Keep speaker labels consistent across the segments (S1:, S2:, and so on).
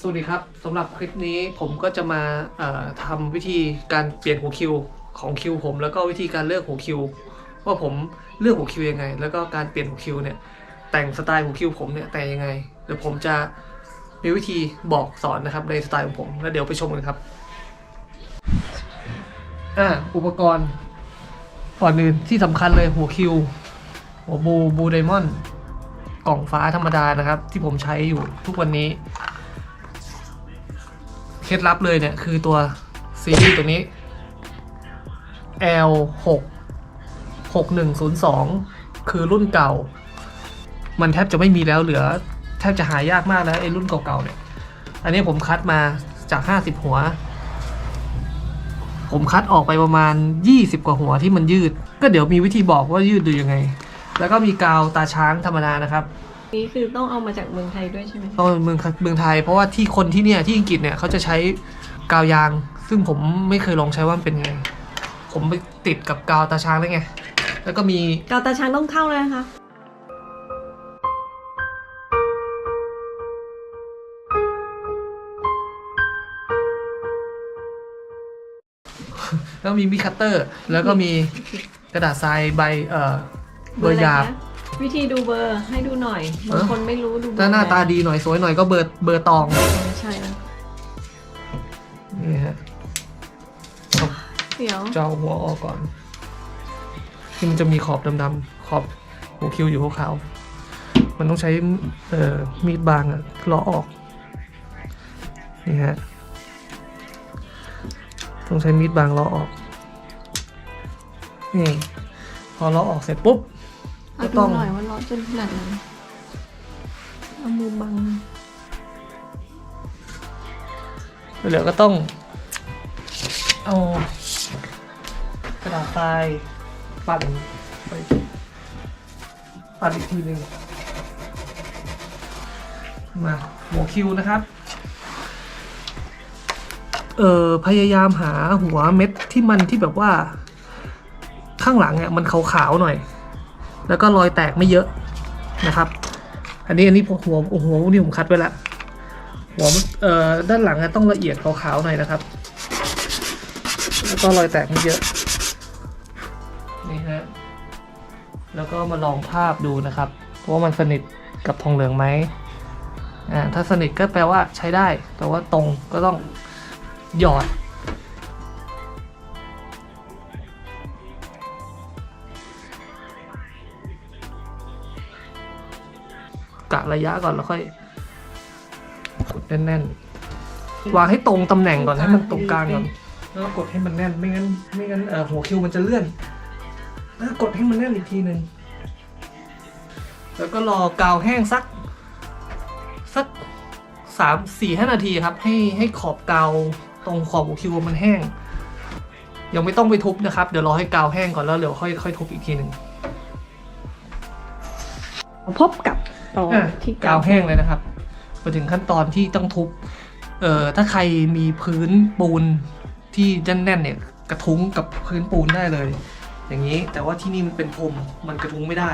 S1: สวัสดีครับสำหรับคลิปนี้ผมก็จะมาทำวิธีการเปลี่ยนหัวคิวของคิวผม แล้วก็วิธีการเลือกหัวคิว ว่าผมเลือกหัวคิวยังไง แล้วก็การเปลี่ยนหัวคิวเนี่ยแต่งสไตล์หัวคิวผมเนี่ยแต่ยังไงเดี๋ยวผมจะมีวิธีบอกสอนนะครับในสไตล์ของผมแล้วเดี๋ยวไปชมกันครับอ่าอุปกรณ์ก่อนอื่นที่สำคัญเลยหัวคิวหัวบูบูไดมอนด์กล่องฟ้าธรรมดานะครับ ที่ผมใช้อยู่ทุกวันนี้ เคล็ดลับเลยเนี่ย คือตัวซีรีส์ตัวนี้ L 6 6 1 0 2 คือรุ่นเก่า มันแทบจะไม่มีแล้วเหลือ แทบจะหายากมากแล้วไอ้รุ่นเก่าๆเนี่ย อันนี้ผมคัดมาจาก 50 หัว ผมคัดออกไปประมาณ 20 กว่าหัวที่มันยืด ก็เดี๋ยวมีวิธีบอกว่ายืดดูยังไง แล้วก็มีกาวตาช้างธรรมดานะครับ
S2: นี่คือต้องเอามาจากเมืองไทยด้วยใช่ไหม
S1: ต้องเมืองเมืองไทย เพราะว่าที่คนที่เนี่ยที่อังกฤษเนี่ยเขาจะใช้กาวยาง ซึ่งผมไม่เคยลองใช้ว่ามันเป็นไง ผมไปติดกับกาวตาช้างได้ไง แล้วก็มี
S2: กาวตาช้างต้องเข้าเลยนะคะ
S1: แล้วมีมีดคัตเตอร์ แล้วก็มีกระดาษทรายใบเอ่อเบอร์หยาบะ
S2: ไรนะ วิธีดูเบอร์ให้ดูหน่อยบาง
S1: เออ
S2: คนไม่รู้ดูเบอร์
S1: ถ้าหน้าตาดีหน่อยสวยหน่อยก็เบอร์เบอร์ตอง
S2: ไม่ใช่แล้ว
S1: นี่ฮะ
S2: เดี๋ยว
S1: จะเอาหัวออกก่อนที่มันจะมีขอบดำๆขอบหัวคิวอยู่ขาวๆมันต้องใช้เอ่อมีดบางอะเลาะออกนี่ฮะต้องใช้มีดบางเลาะออกนี่พอเลาะออกเสร็จปุ๊บ
S2: เอา
S1: ก็
S2: ดู
S1: ต้อง
S2: หน่อยว่าร้อนจนขนาดไหนเอามือบัง
S1: เหลือก็ต้อง เอากระดาษทรายปั่นไปปั่นอีกทีหนึ่งมาหัวคิวนะครับ เออพยายามหาหัวเม็ดที่มันที่แบบว่า ข้างหลังเนี่ยมันขาวๆหน่อย แล้วก็รอยแตกไม่เยอะนะครับ อันนี้อันนี้หัวหัวนี่ผมคัดไว้ล้วหัวเอ่อด้านหลังอะต้องละเอียดขาวๆหน่อยนะครับ แล้วก็รอยแตกไม่เยอะนี่ฮะแล้วก็มาลองภาพดูนะครับว่ามันสนิทกับทองเหลืองไหมอ่าถ้าสนิทก็แปลว่าใช้ได้ แต่ว่าตรงก็ต้องหยอดะระยะก่อนแล้วค่อยกดแน่นๆวางให้ตรงตำแหน่งก่อนให้มันตรงกลางก่อนแล้วก็กดให้มันแน่น ไม่งั้นไม่งั้นเอ่อหัวคิวมันจะเลื่อนแล้วกดให้มันแน่นอีกทีหนึ่งแล้วก็รอกาวแห้งสัก สักสามสี่ห้านาทีครับ ให้ให้ขอบกาวตรงขอบหัวคิวมันแห้ง ยังไม่ต้องไปทุบนะครับ เดี๋ยวรอให้กาวแห้งก่อนแล้วเดี๋ยวค่อยค่อยทุบอีกทีหนึ่ง
S2: พบกับ ตอน
S1: อะ
S2: ที่
S1: กาวแห้งเลยนะครับมาถึงขั้นตอนที่ต้องทุบเอ่อถ้าใครมีพื้นปูนที่แน่นๆเนี่ยกระทุ้งกับพื้นปูนได้เลย อย่างนี้แต่ว่าที่นี่มันเป็นพรมมันกระทุ้งไม่ได้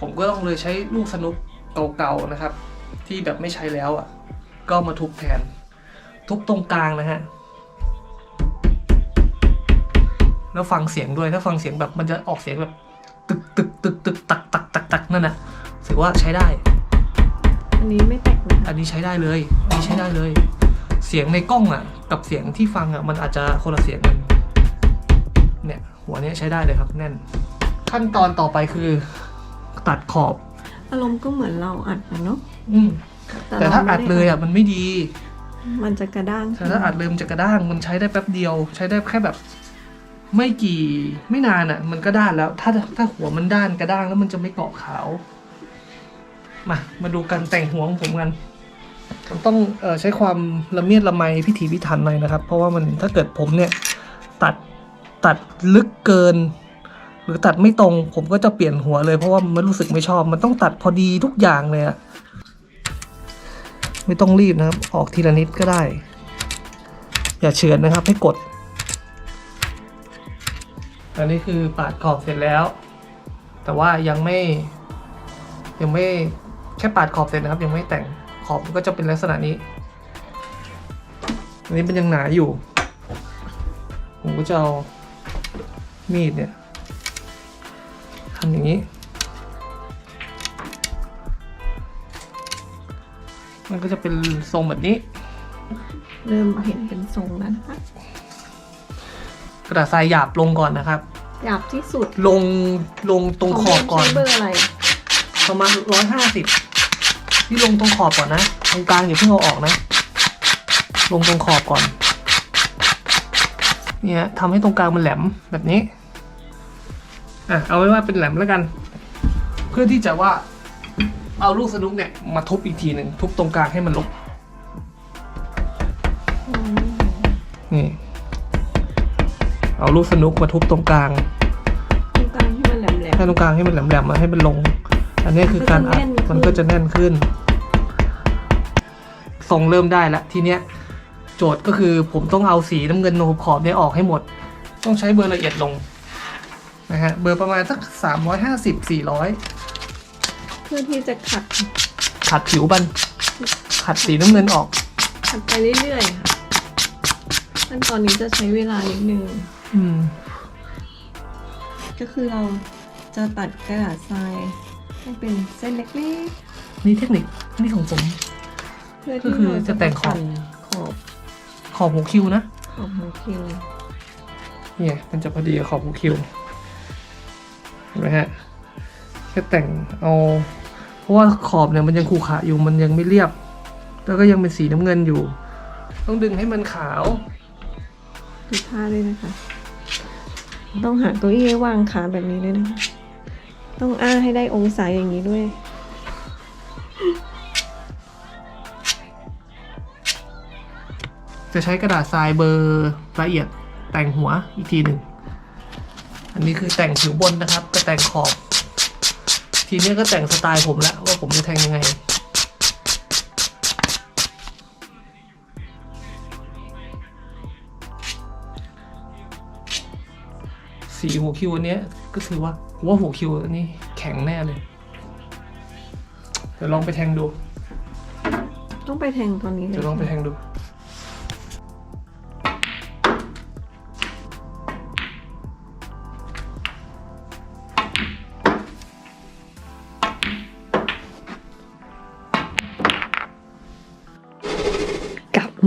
S1: ผมก็ต้องเลยใช้ลูกสนุกเก่าๆนะครับ ที่แบบไม่ใช้แล้วอะ ก็มาทุบแทน ทุบตรงกลางนะฮะแล้วฟังเสียงด้วยถ้าฟังเสียงแบบมันจะออกเสียงแบบ ตึกตึกตึกตึกตักตักตักตักนั่นน่ะ ถือว่าใช้ได้
S2: อันนี้ไม่แตกนะ
S1: อันนี้ใช้ได้เลยอันนี้ใช้ได้เลย เสียงในกล้องอะ กับเสียงที่ฟังอะมันอาจจะคนละเสียงกันเนี่ย หัวเนี้ยใช้ได้เลยครับ แน่น ขั้นตอนต่อไปคือ ตัดขอบ
S2: อารมณ์ก็เหมือนเราอัดนะเนาะ
S1: อืมแต่ถ้า
S2: รไม่
S1: อัดเลยอะมันไม่ดี
S2: มันจะกระด้าง
S1: แต่ถ้าอัดเลยมันจะกระด้างมันใช้ได้แป๊บเดียว ใช้ได้แค่แบบ ไม่กี่ไม่นานอะ มันก็ด้านแล้ว ถ้าถ้าหัวมันด้านกระด้างแล้วมันจะไม่เกาะขาว มา มาดูกันแต่งหัวของผมกัน ผมต้องออใช้ความละเมียดละไมพิถีพิถันหน่อยนะครับ เพราะว่ามันถ้าเกิดผมเนี่ยตัดตัดลึกเกิน หรือตัดไม่ตรง ผมก็จะเปลี่ยนหัวเลยเพราะว่ามันรู้สึกไม่ชอบ มันต้องตัดพอดีทุกอย่างเลยอะไม่ต้องรีบนะครับ ออกทีละนิดก็ได้ อย่าเฉือนนะครับ ให้กด อันนี้คือปาดขอบเสร็จแล้ว แต่ว่ายังไม่ยังไม่ แค่ปาดขอบเสร็จนะครับ ยังไม่แต่งขอบมันก็จะเป็นลักษณะนี้ อันนี้มันยังหนาอยู่ ผมก็จะเอามีดเนี่ยทำอย่างนี้ มันก็จะเป็นทรงแบบนี้
S2: เริ่มเห็นเป็นทรงแล้วนะคะ
S1: กระดาษทรายหยาบลงก่อนนะครับ
S2: หยาบที่สุด
S1: ลงลงตรงขอบก่อน
S2: ใช้เบอร์อะไร
S1: ประมาณร้อยห้าสิบ ที่ลงตรงขอบก่อนนะตรงกลางอย่าเพิ่งเอาออกนะ ลงตรงขอบก่อน เนี่ยทำให้ตรงกลางมันแหลมแบบนี้อะเอาไว้ว่าเป็นแหลมแล้วกัน เพื่อที่จะว่าเอาลูกสนุกเนี่ยมาทุบอีกทีหนึ่งทุบตรงกลางให้มันลบ
S2: อืม
S1: นี่ เอาลูกสนุกมาทุบตรงกลาง
S2: ตรงกลางที่มันแหลม
S1: ให้ตรงกลางให้มันแหลมๆมาให้มันลง อันนี้คือการอัด
S2: มั
S1: มัน
S2: นก็
S1: ก็
S2: จะ
S1: จะ
S2: แน่
S1: แน่
S2: น
S1: น
S2: ขึ้
S1: ขึ้
S2: น
S1: น ทรงเริ่มได้แล้วทีเนี้ยโจทย์ก็คือผมต้องเอาสีน้ำเงินขอบๆเนี่ยออกให้หมด ต้องใช้เบอร์ละเอียดลงนะฮะเบอร์ประมาณสักสามร้อยห้าสิบสี่ร้อย
S2: ๆเพื่อที่จะขัด
S1: ขัดผิวบัน ขัดสีน้ำเงินออก
S2: ขัดไปเรื่อยๆค่ะขั้นตอนนี้จะใช้เวลานิดนึง
S1: อืม
S2: ก็คือเราจะตัดกระดาษทรายให้เป็นเส้นเล็ก
S1: นี่เทคนิคนี่ของผม
S2: ๆ เพื่อ
S1: ก็
S2: ที่
S1: คือ
S2: เรา
S1: จะแต่งขอบ
S2: ขอบ
S1: ขอบหัวคิวนะ
S2: ขอบหัวคิว
S1: เนี่ยมันจะพอดีกับขอบหัวคิวเห็นไหมฮะแค่แต่งเอาเพราะว่าขอบเนี่ยมันยังขรุขระอยู่มันยังไม่เรียบ แล้วก็ยังเป็นสีน้ำเงินอยู่ ต้องดึงให้มันขาว
S2: ดูท่าด้วยนะคะ ต้องหาเก้าอี้ไว้วางขาแบบนี้ด้วยนะคะ ต้องอ้าให้ได้องศาอย่างนี้ด้วย
S1: จะใช้กระดาษทรายเบอร์ละเอียดแต่งหัวอีกทีหนึ่ง อันนี้คือแต่งผิวบนนะครับ ก็แต่งขอบ ทีนี้ก็แต่งสไตล์ผมแล้วว่าผมจะแทงยังไง สีหัวคิวอันเนี้ยก็คือว่าผมว่าหัวคิวอันนี้แข็งแน่เลย เดี๋ยวลองไปแทงดู
S2: ต้องไปแทงตอนนี้เลย
S1: เดี๋ยวลองไปแทงดู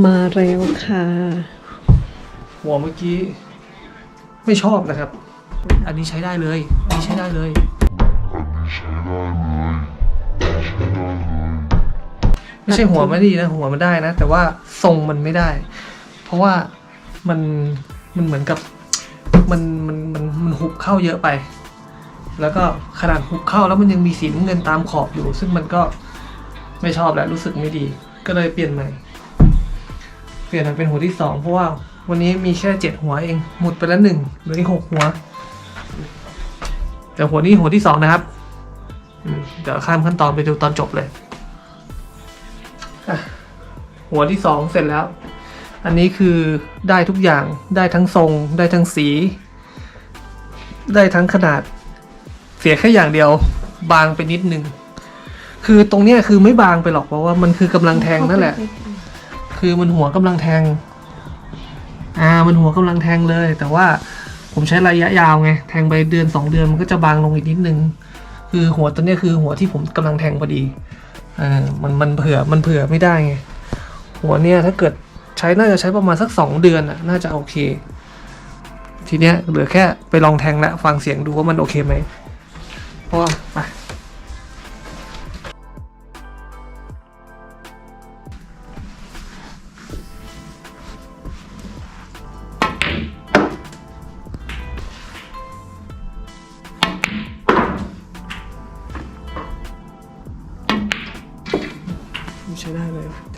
S2: มาแล้วค่ะ
S1: หัวเมื่อกี้ไม่ชอบนะครับ อันนี้ใช้ได้เลย อันนี้ใช้ได้เลย ไม่ใช่หัวไม่ดีนะ หัวมันได้นะ แต่ว่าทรงมันไม่ได้ เพราะว่ามันมันเหมือนกับมันมันมันมันหุบเข้าเยอะไป แล้วก็ขนาดหุบเข้าแล้วมันยังมีสีน้ำเงินตามขอบอยู่ ซึ่งมันก็ไม่ชอบแหล้วรู้สึกไม่ดี ก็เลยเปลี่ยนใหม่ เปลี่ยนมาเป็นหัวที่สองเพราะว่าวันนี้มีแค่เจ็ดหัวเอง หมดไปแล้วหนึ่งเหลืออีกหกหัว แต่หัวนี้หัวที่สองนะครับเดี๋ยวข้ามขั้นตอนไปดูตอนจบเลย หัวที่สองเสร็จแล้ว อันนี้คือได้ทุกอย่างได้ทั้งทรง ได้ทั้งสี ได้ทั้งขนาด เสียแค่อย่างเดียว บางไปนิดนึง คือตรงเนี้ยคือไม่บางไปหรอกเพราะว่ามันคือกำลังแทงนั่นแหละ คือมันหัวกำลังแทง อ่า มันหัวกำลังแทงเลย แต่ว่าผมใช้ระยะยาวไง แทงไปเดือนสองเดือนมันก็จะบางลงอีกนิดนึง คือหัวตัวนี้คือหัวที่ผมกำลังแทงพอดีอ่ามันมันเผื่อ มันเผื่อไม่ได้ไง หัวเนี้ยถ้าเกิดใช้น่าจะใช้ประมาณสักสองเดือนอะ น่าจะโอเค ทีเนี้ยเหลือแค่ไปลองแทงแล้วฟังเสียงดูว่ามันโอเคไหมเพราะว่าไป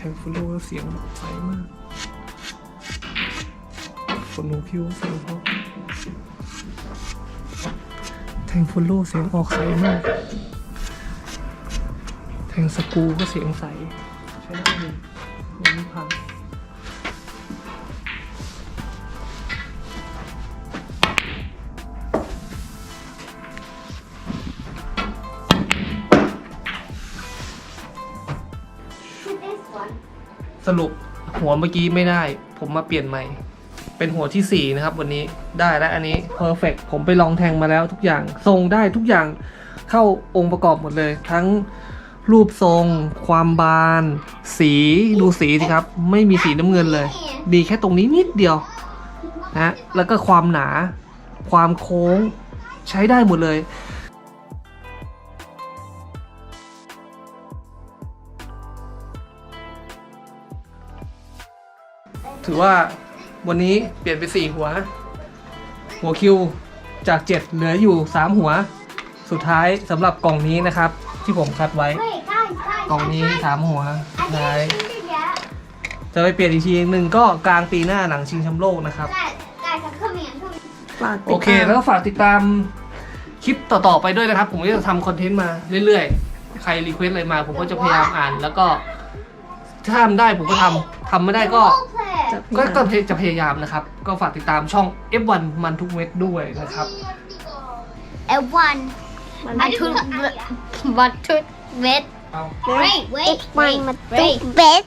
S1: แทงฟูโลเสียงใสมากฝนหูคิวเสียงเพราะแทงฟูโลเสียงออกใสมาก แทงสกูก็เสียงใส ใช้ได้เลยยังไม่ผ่าน สรุปหัวเมื่อกี้ไม่ได้ ผมมาเปลี่ยนใหม่ เป็นหัวที่สี่นะครับ วันนี้ได้แล้วอันนี้ perfect ผมไปลองแทงมาแล้วทุกอย่าง ทรงได้ทุกอย่างเข้าองค์ประกอบหมดเลย ทั้งรูปทรง ความบาน สีดูสีสิครับ ไม่มีสีน้ำเงินเลย ดีแค่ตรงนี้นิดเดียวนะแล้วก็ความหนา ความโค้งใช้ได้หมดเลย ว่าวันนี้เปลี่ยนไปสี่หัว หัวคิวจากเจ็ดเหลืออยู่สามหัว สุดท้ายสำหรับกล่องนี้นะครับ ที่ผมคัดไว้
S3: Wait, guys, guys.
S1: กล่องนี้
S3: guys,
S1: สามหัว
S3: I
S1: ท้าย
S3: didn't finish it yet.
S1: จะไปเปลี่ยนอีกทีหนึ่งก็กลางปีหน้าหลังชิงแชมป์โลกนะครับ
S3: Guys, guys, I'm coming. I'm coming.
S2: ฝากติ
S1: โอ
S2: ด
S1: เค
S2: ตาม
S1: แล้วก็ฝากติดตามคลิปต่อๆไปด้วยนะครับ ผมก็จะทำคอนเทนต์มาเรื่อยๆ ใครรีเควสอะไรมา ผมก็จะพยายามอ่าน แล้วก็ถ้าทำได้ผมก็ทำทำไม่ได้ก็
S3: Role play.
S2: จะ
S1: ก็จะพยจะพยายามนะครับ ก็ฝากติดตามช่อง F1 มันทุกเม็ดด้วยนะครับ
S3: At one.
S2: มัน
S3: I took one took red.
S1: เอา
S3: Wait, wait, wait,
S4: One
S3: wait.
S4: bed.